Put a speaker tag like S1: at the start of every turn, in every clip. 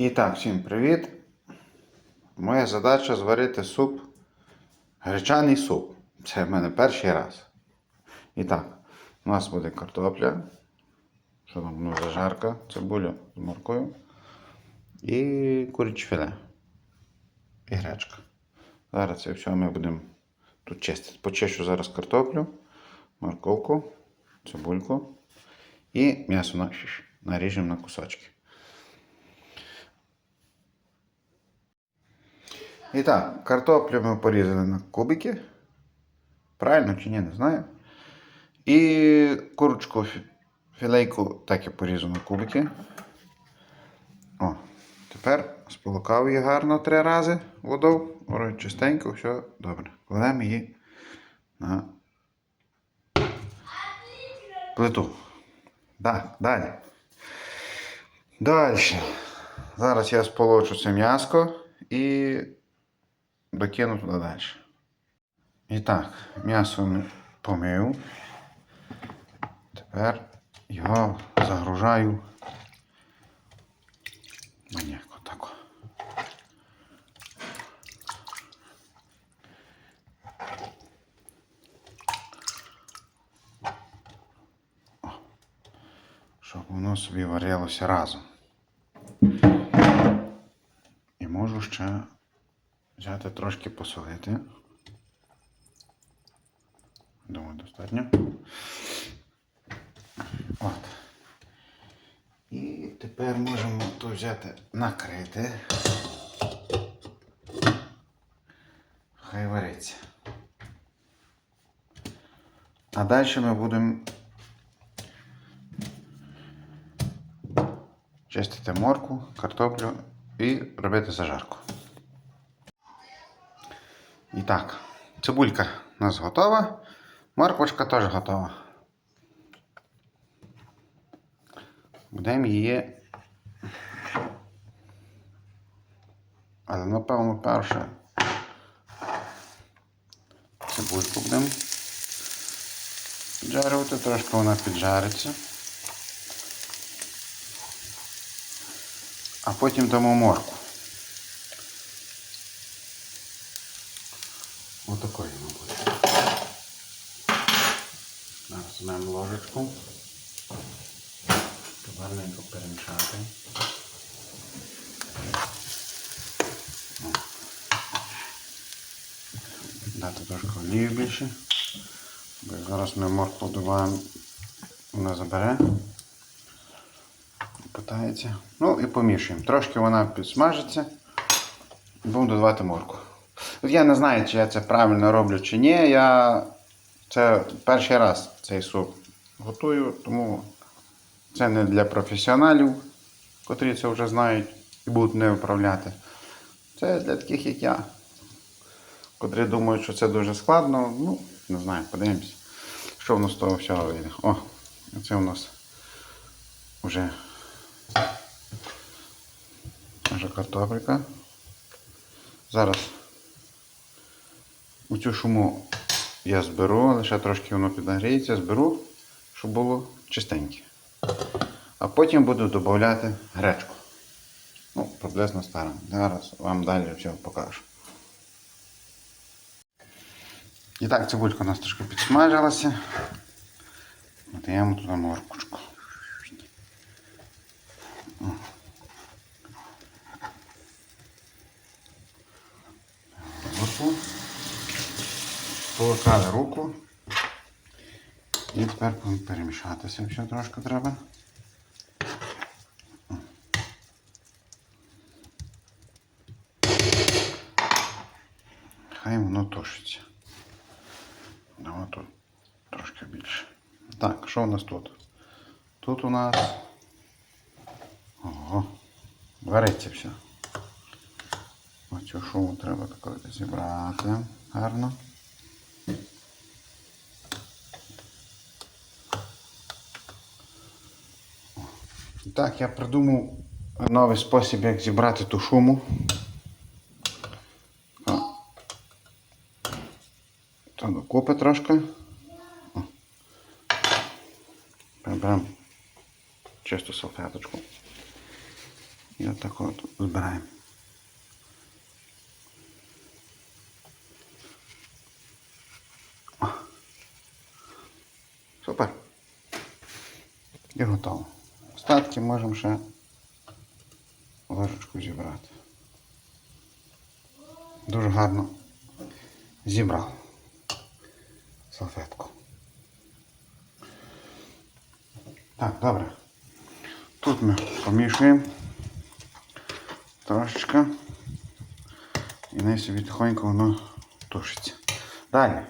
S1: І так, всім привіт. Моя задача зварити суп. Гречаний суп. Це в мене перший раз. І так, у нас буде картопля. Що там? Ну, зажарка, цибуля з моркою. І куряче філе. І гречка. Зараз це все ми будемо тут чистити. Почищу зараз картоплю, морковку, цибульку і м'ясо наріжемо на кусочки. І так, картоплю ми порізали на кубики. Правильно чи ні, не знаю. І курочку фі- філейку так і порізу на кубики. О, тепер сполукав її гарно три рази водою. Чистенько, все добре. Кладемо її на плиту. Так, далі. Далі. Зараз я сполочу це м'яско і докину туди далі. І так, м'ясо ми помив. Тепер його загружаю. Маньяко тако. О, Щоб воно собі варилося разом. І можу ще взяти трошки посолити. Думаю, достатньо. От. І тепер можемо то взяти накрити. Хай вариться. А далі ми будемо чистити морку, картоплю і робити зажарку. І так, цибулька у нас готова, морквочка теж готова. Будемо її. Але напевно перше цибульку будемо піджарювати, трошки вона піджариться. А потім дамо морку. Отакої вона буде. Зараз візьмемо ложечку. Гарненько перемішати. Дати трошки олію більше. Бо зараз ми моркву додаємо, вона забере. Питається. Ну і помішуємо. Трошки вона підсмажиться. Будемо додавати морку. Я не знаю, чи я це правильно роблю чи ні. Я це перший раз цей суп готую, тому це не для професіоналів, котрі це вже знають і будуть не виправляти. Це для таких, як я, котрі думають, що це дуже складно. Ну, не знаю, подивимось, що в нас з того всього вийде. О, це у нас вже наша картопелька. Зараз у цю шуму я зберу, лише трошки воно піднагріється, зберу, щоб було чистеньке. А потім буду додати гречку. Ну, приблизно старим. Зараз вам далі все покажу. І так, цибулька у нас трошки підсмажилася. Додаємо туди морквочку. О. Руку. Руку. І тепер перемішатися, якщо трошки треба. Хай воно тушиться. Давай тут трошки більше. Так, що у нас тут? Тут у нас. Ого, вариться все. Оцю шуму треба тако зібрати гарно. Так, я придумав новий спосіб, як зібрати ту шуму. То докупи трошки. О. Приберемо чисту салфеточку. І отак от збираємо. Супер. І готово. Остатки можемо ще ложечку зібрати. Дуже гарно зібрав салфетку. Так, добре. Тут ми помішуємо трошечки. І най собі тихонько воно тушиться. Далі.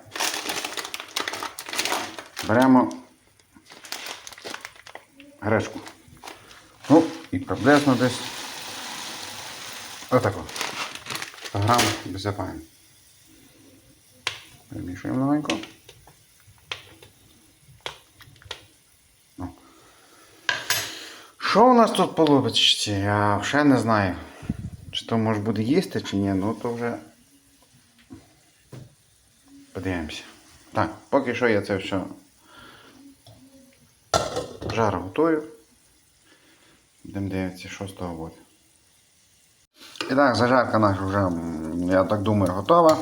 S1: Беремо гречку. І приблизно десь отако. 100 грам висипаємо. Перемішуємо легенько. Ну. Що у нас тут по лубочці? Я ще не знаю. Чи то може буде їсти, чи ні, ну то вже подивимося. Так, поки що я це все жар готую. Будемо дивитися, що з. І так, зажарка наша вже, я так думаю, готова.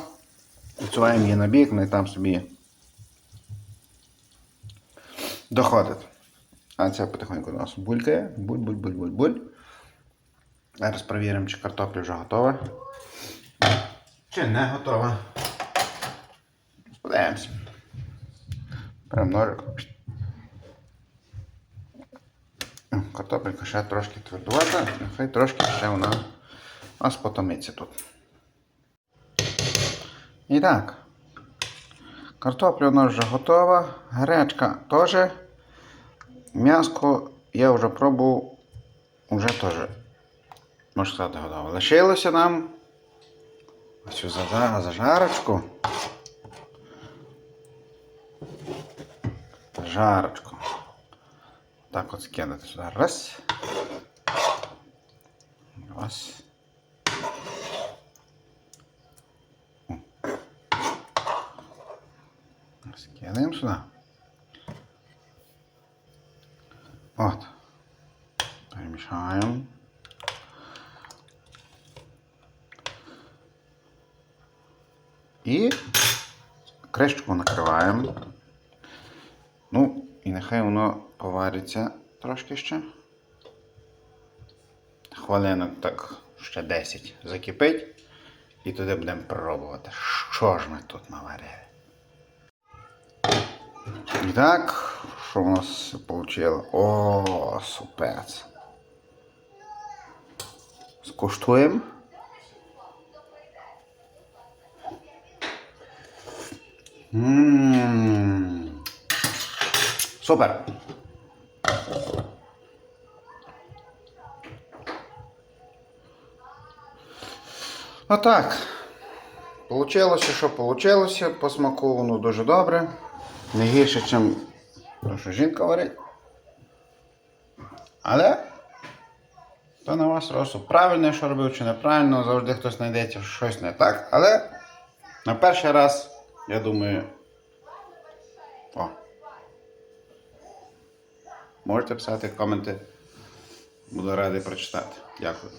S1: Відсуваємо її на бік, ну і там собі доходить. А це потихоньку у нас булькає. Буль-буль-буль-буль-буль. Зараз перевіримо, чи картопля вже готова. Чи не готова. Подивимось. Беремо ножик. Картопелька ще трошки твердувата, нехай трошки ще вона у нас потомиться тут. І так. Картопля у нас вже готова, гречка теж. М'яско я вже пробував, вже теж, можна сказати, готово. Лишилося нам ось цю зажа- зажарочку. Жарочку. Так от скидати сюди. Раз. Раз. Скидаємо сюди. От. Перемішаємо. І кришечку накриваємо. Ну, і нехай воно повариться трошки ще. Хвилинок так ще 10 закипить. І туди будемо пробувати, що ж ми тут наварили. І так, що в нас вийшло? О, супець. Скуштуємо. Ммм. Супер. Отак. Получилося, що получилося. По смаку дуже добре. Не гірше, ніж то, що жінка варить. Але то на вас розсуд. Правильно, що робив чи неправильно, завжди хтось знайдеться щось не так. Але на перший раз, я думаю. О. Можете писати коменти. Буду радий прочитати. Дякую.